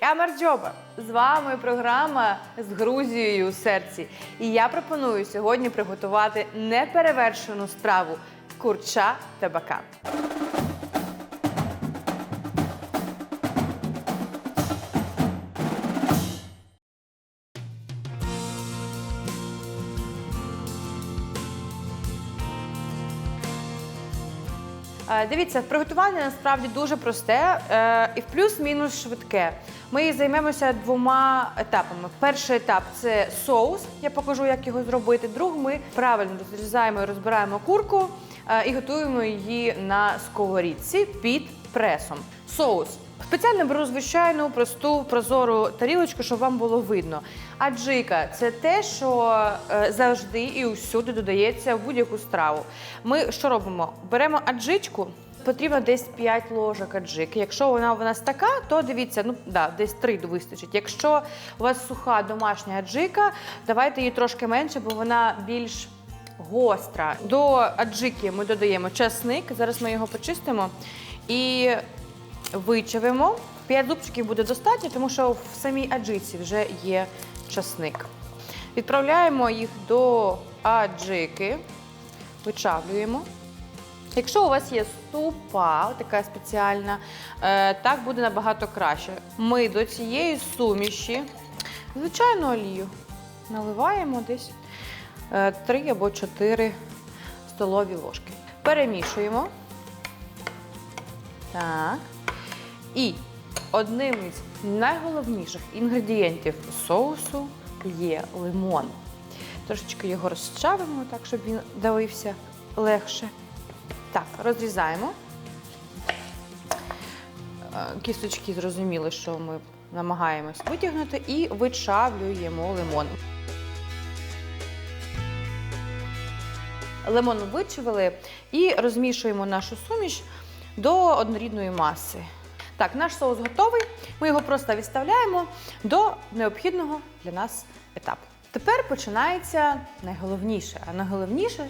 Камерджоба! З вами програма з Грузією у серці. І я пропоную сьогодні приготувати неперевершену страву курча табака. Е, Дивіться, приготування насправді дуже просте е, і в плюс-мінус швидке. Ми займемося двома етапами. Перший етап це соус. Я покажу, як його зробити. Друг ми правильно розрізаємо і розбираємо курку е, і готуємо її на сковорідці під пресом. Соус. Спеціально беру звичайну просту прозору тарілочку, щоб вам було видно. Аджика це те, що е, завжди і усюди додається в будь-яку страву. Ми що робимо? Беремо аджичку. Потрібно десь 5 ложок аджики. Якщо вона у нас така, то дивіться, ну да, десь 3 вистачить. Якщо у вас суха домашня аджика, давайте її трошки менше, бо вона більш гостра. До аджики ми додаємо часник. Зараз ми його почистимо і вичавимо. 5 зубчиків буде достатньо, тому що в самій аджиці вже є часник. Відправляємо їх до аджики, вичавлюємо. Якщо у вас є ступа, така спеціальна, е, так буде набагато краще. Ми до цієї суміші звичайну олію наливаємо десь 3 або 4 столові ложки. Перемішуємо. Так. І одним із найголовніших інгредієнтів соусу є лимон. Трошечки його розчавимо, так, щоб він давився легше. Так, розрізаємо. Е, Кісточки зрозуміли, що ми намагаємось витягнути, і вичавлюємо лимон. Лимон вичавили і розмішуємо нашу суміш до однорідної маси. Так, наш соус готовий. Ми його просто відставляємо до необхідного для нас етапу. Тепер починається найголовніше. А найголовніше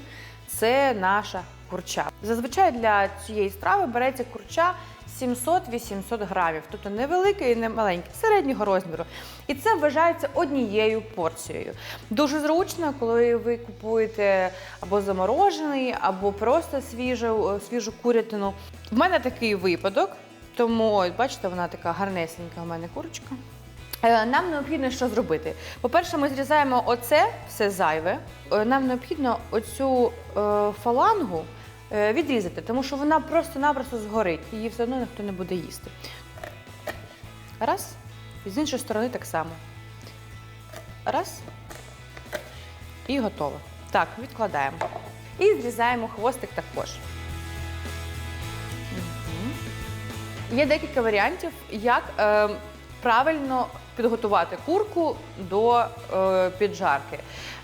це наша курча. Зазвичай для цієї страви береться курча 700-800 грамів, тобто невеликий і не маленький, середнього розміру. І це вважається однією порцією. Дуже зручно, коли ви купуєте або заморожений, або просто свіжу, свіжу курятину. В мене такий випадок, тому бачите, вона така гарнесенька у мене курочка. Е, Нам необхідно що зробити. По-перше, ми зрізаємо оце все зайве. Е, Нам необхідно оцю е, фалангу відрізати, тому що вона просто-напросто згорить. Її все одно ніхто не буде їсти. Раз. І з іншої сторони так само. Раз. І готово. Так, відкладаємо. І зрізаємо хвостик також. Є декілька варіантів, як е, правильно підготувати курку до е, піджарки.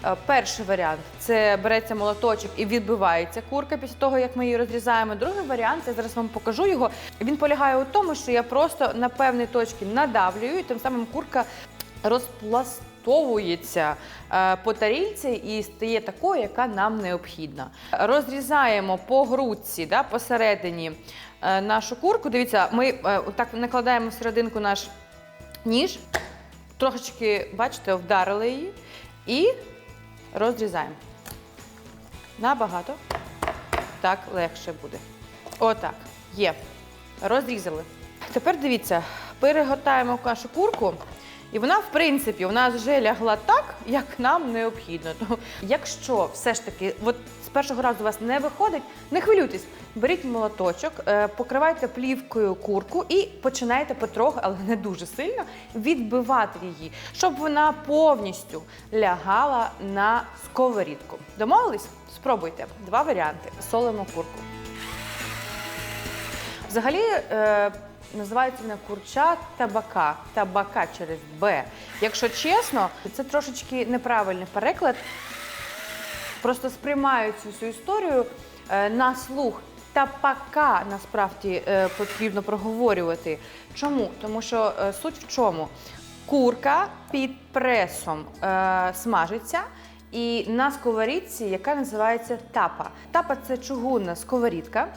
Е, перший варіант це береться молоточок і відбивається курка після того, як ми її розрізаємо. Другий варіант, я зараз вам покажу його. Він полягає у тому, що я просто на певній точці надавлюю, і тим самим курка розпластовується е, по тарільці і стає такою, яка нам необхідна. Розрізаємо по грудці, да, посередині е, нашу курку. Дивіться, ми е, так накладаємо серединку наш ніж, трошечки, бачите, вдарили її і розрізаємо. Набагато так легше буде. Отак. Є. Розрізали. Тепер дивіться, перегортаємо нашу курку. І вона, в принципі, у нас вже лягла так, як нам необхідно. Тому, якщо все ж таки, от з першого разу у вас не виходить, не хвилюйтесь, беріть молоточок, е, покривайте плівкою курку і починайте потроху, але не дуже сильно, відбивати її, щоб вона повністю лягала на сковорідку. Домовились? Спробуйте. Два варіанти. Солимо курку. Взагалі е, називається не курча табака, табака через Б. Якщо чесно, це трошечки неправильний переклад. Просто сприймаю цю всю історію е, на слух. Тапака насправді е, потрібно проговорювати. Чому? Тому що е, суть в чому? Курка під пресом смажиться. І на сковорідці, яка називається тапа. Тапа це чугунна сковорідка,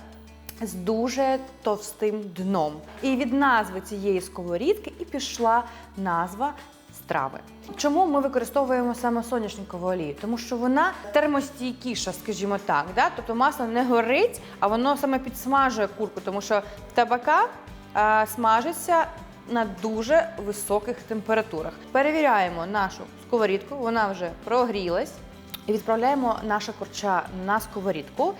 з дуже товстим дном. І від назви цієї сковорідки і пішла назва страви. Чому ми використовуємо саме соняшникову олію? Тому що вона термостійкіша, скажімо так. Да? Тобто масло не горить, а воно саме підсмажує курку, тому що табака а, смажиться на дуже високих температурах. Перевіряємо нашу сковорідку, вона вже прогрілась. І відправляємо наше корча на сковорідку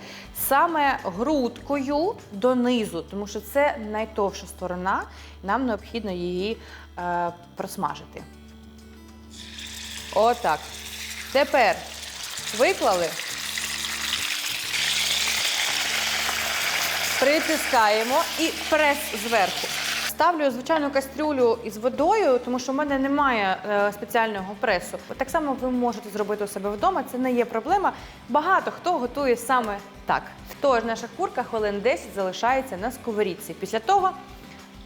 саме грудкою донизу, тому що це найтовша сторона, нам необхідно її е, просмажити. Отак. Тепер виклали, притискаємо і прес зверху. Ставлю звичайну кастрюлю із водою, тому що в мене немає е, спеціального пресу. Так само ви можете зробити у себе вдома, це не є проблема. Багато хто готує саме так. Тож наша курка хвилин 10 залишається на сковорідці. Після того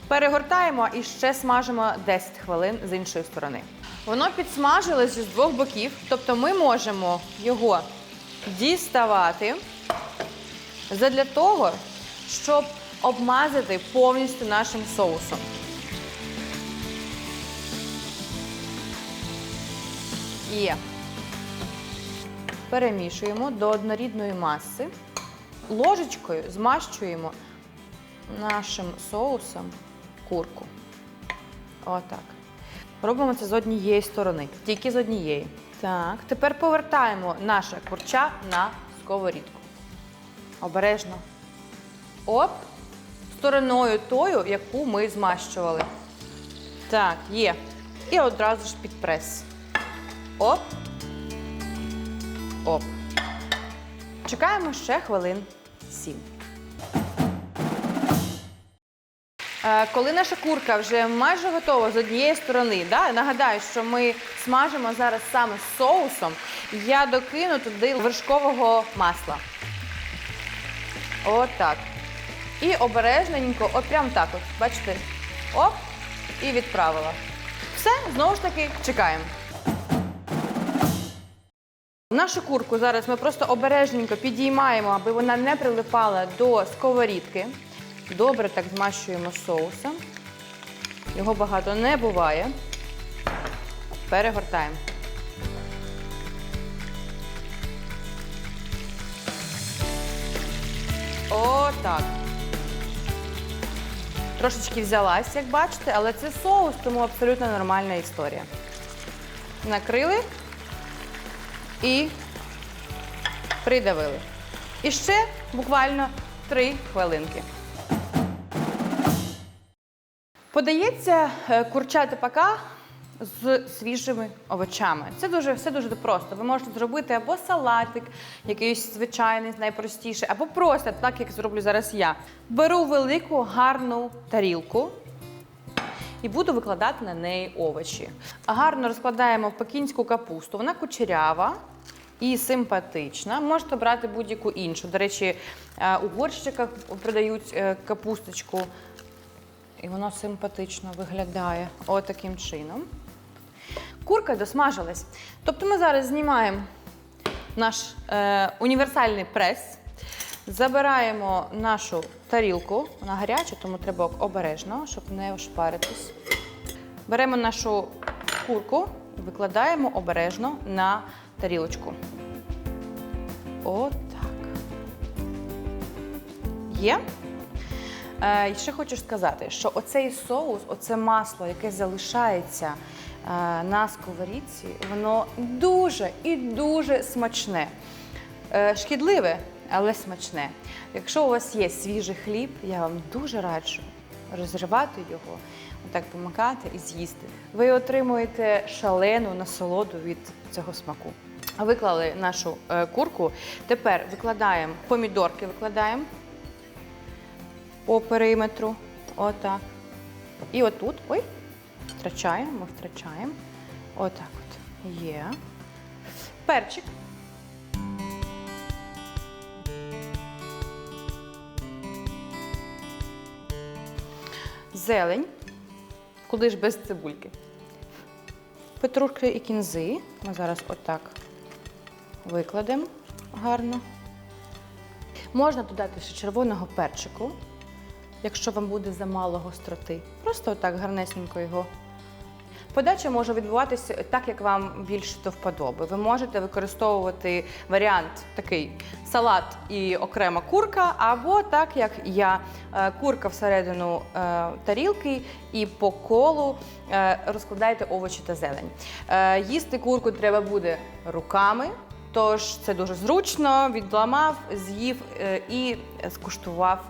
перегортаємо і ще смажимо 10 хвилин з іншої сторони. Воно підсмажилось з двох боків, тобто ми можемо його діставати задля того, щоб обмазати повністю нашим соусом. Є. Перемішуємо до однорідної маси. Ложечкою змащуємо нашим соусом курку. Отак. Робимо це з однієї сторони, тільки з однієї. Так, тепер повертаємо наше курча на сковорідку. Обережно. Оп. Стороною тою, яку ми змащували. Так, є. І одразу ж під прес. Оп. Оп. Чекаємо ще хвилин 7. Е, Коли наша курка вже майже готова з однієї сторони, да, нагадаю, що ми смажимо зараз саме з соусом, я докину туди вершкового масла. Отак. І обережненько, от прям так от, бачите, оп, і відправила. Все, знову ж таки, чекаємо. Нашу курку зараз ми просто обережненько підіймаємо, аби вона не прилипала до сковорідки. Добре так змащуємо соусом. Його багато не буває. Перегортаємо. Трошечки взялась, як бачите, але це соус, тому абсолютно нормальна історія. Накрили і придавили. І ще буквально 3 хвилинки. Подається е, курча тепака з свіжими овочами. Це дуже все дуже просто. Ви можете зробити або салатик, якийсь звичайний, найпростіший, або просто так, як зроблю зараз я. Беру велику гарну тарілку і буду викладати на неї овочі. Гарно розкладаємо пекінську капусту. Вона кучерява і симпатична. Можете брати будь-яку іншу. До речі, е, у горщиках продають е, капусточку. І воно симпатично виглядає отаким чином. Курка досмажилась. Тобто ми зараз знімаємо наш е, універсальний прес, забираємо нашу тарілку, вона гаряча, тому треба обережно, щоб не ошпаритись. Беремо нашу курку викладаємо обережно на тарілочку. Отак. Є? Е, ще хочу сказати, що оцей соус, оце масло, яке залишається на сковорідці, воно дуже і дуже смачне. Е, шкідливе, але смачне. Якщо у вас є свіжий хліб, я вам дуже раджу розривати його, отак помакати і з'їсти. Ви отримуєте шалену насолоду від цього смаку. Виклали нашу е, курку. Тепер викладаємо помідорки, викладаємо по периметру. Отак. І отут, ой, втрачаємо, ми втрачаємо. Отак от. Є. Перчик. Зелень. Куди ж без цибульки? Петрушки і кінзи. Ми зараз отак викладемо гарно. Можна додати ще червоного перчику, якщо вам буде замало гостроти. Просто отак гарнесенько його. Подача може відбуватися так, як вам більше до вподоби. Ви можете використовувати варіант такий салат і окрема курка, або так, як я, е, курка всередину е, тарілки і по колу е, розкладаєте овочі та зелень. Їсти курку треба буде руками. Тож це дуже зручно, відламав, з'їв і скуштував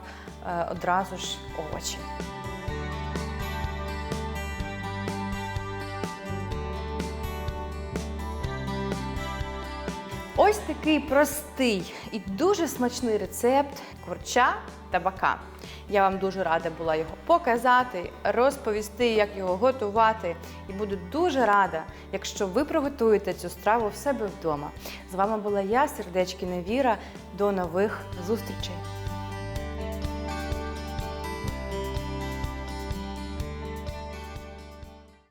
одразу ж овочі. Ось такий простий і дуже смачний рецепт курча табака. Я вам дуже рада була його показати, розповісти, як його готувати. І буду дуже рада, якщо ви приготуєте цю страву в себе вдома. З вами була я, сердечки Невіра. До нових зустрічей!